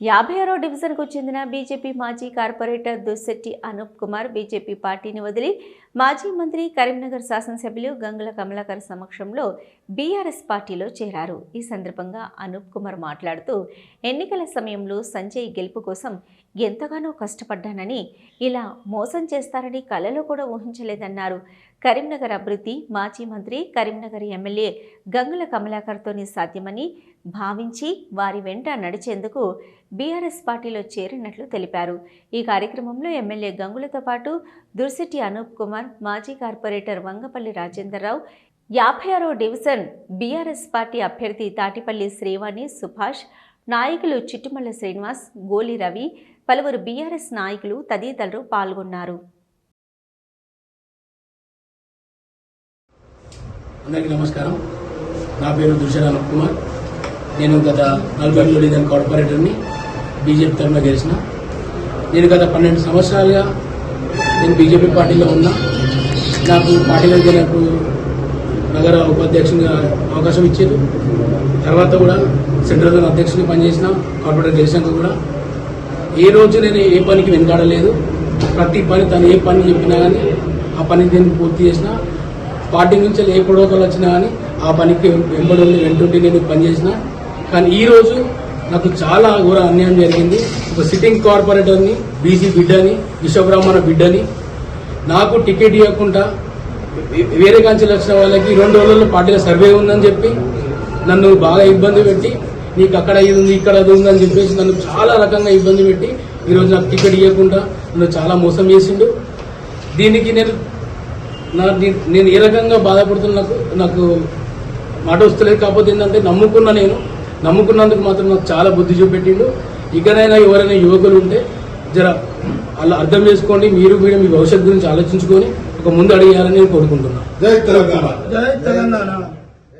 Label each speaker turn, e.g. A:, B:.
A: యాభై ఆరో డివిజన్కు చెందిన బీజేపీ మాజీ కార్పొరేటర్ దుస్శెట్టి అనూప్ కుమార్ బీజేపీ పార్టీని వదిలి మాజీ మంత్రి కరీంనగర్ శాసనసభ్యులు గంగుల కమలాకర్ సమక్షంలో బీఆర్ఎస్ పార్టీలో చేరారు. ఈ సందర్భంగా అనూప్ కుమార్ మాట్లాడుతూ ఎన్నికల సమయంలో సంజయ్ గెలుపు కోసం ఎంతగానో కష్టపడ్డానని ఇలా మోసం చేస్తారని కలలో కూడా ఊహించలేదన్నారు. కరీంనగర్ అభివృద్ధి మాజీ మంత్రి కరీంనగర్ ఎమ్మెల్యే గంగుల కమలాకర్తోనే సాధ్యమని భావించి వారి వెంట నడిచేందుకు బీఆర్ఎస్ పార్టీలో చేరినట్లు తెలిపారు. ఈ కార్యక్రమంలో ఎమ్మెల్యే గంగులతో పాటు దుర్సిటి అనూప్ కుమార్ మాజీ కార్పొరేటర్ వంగపల్లి రాజేందర్రావు యాభై ఆరో డివిజన్ బీఆర్ఎస్ పార్టీ అభ్యర్థి తాటిపల్లి శ్రీవాణి సుభాష్ నాయకులు చిట్టుమల్ల శ్రీనివాస్ గోలి రవి పలువురు బీఆర్ఎస్ నాయకులు తదితరులు పాల్గొన్నారు.
B: అందరికీ నమస్కారం. నా పేరు దుర్శన్ కుమార్. నేను గత నలభై కార్పొరేటర్ని బీజేపీ తరఫున గెలిచిన. నేను గత పన్నెండు సంవత్సరాలుగా నేను బీజేపీ పార్టీలో ఉన్నా. నాకు పార్టీలో నాకు నగర ఉపాధ్యక్షునిగా అవకాశం ఇచ్చారు. తర్వాత కూడా సెంట్రల్ జోన్ అధ్యక్షుని పనిచేసిన కార్పొరేటర్ గెలిచాక కూడా. ఏ రోజు నేను ఏ పనికి వెనకాడలేదు. ప్రతి పని తను ఏ పని చెప్పినా కానీ ఆ పని నేను పూర్తి చేసిన. పార్టీ నుంచి ఏ పొడవకలు వచ్చినా కానీ ఆ పనికి వెంబడి ఉండి వెంటుండి నేను పనిచేసిన కానీ ఈరోజు నాకు చాలా ఘోర అన్యాయం జరిగింది. ఒక సిట్టింగ్ కార్పొరేటర్ని బీసీ బిడ్డని విశ్వబ్రాహ్మణ బిడ్డని నాకు టికెట్ ఇవ్వకుండా వేరే కాంచెలు వచ్చిన వాళ్ళకి రెండు రోజుల్లో పార్టీలో సర్వే ఉందని చెప్పి నన్ను బాగా ఇబ్బంది పెట్టి నీకు అక్కడ ఇది ఉంది ఇక్కడ అది ఉందని చెప్పేసి నన్ను చాలా రకంగా ఇబ్బంది పెట్టి ఈరోజు నాకు టికెట్ ఇవ్వకుండా నన్ను చాలా మోసం చేసిండు. దీనికి నేను నా నేను ఏ రకంగా బాధపడుతున్నా నాకు నాకు మాట వస్తలేదు. కాకపోతే ఏంటంటే నమ్ముకున్నా నేను. నమ్ముకున్నందుకు మాత్రం నాకు చాలా బుద్ధి చూపెట్టిండు. ఇకనైనా ఎవరైనా యువకులు ఉంటే జర అలా అర్థం చేసుకోండి. మీరు కూడా మీ భవిష్యత్తు గురించి ఆలోచించుకొని ఒక ముందు అడిగేయాలని నేను కోరుకుంటున్నాను
C: జై తెలంగాణ.
D: జై తెలంగాణ.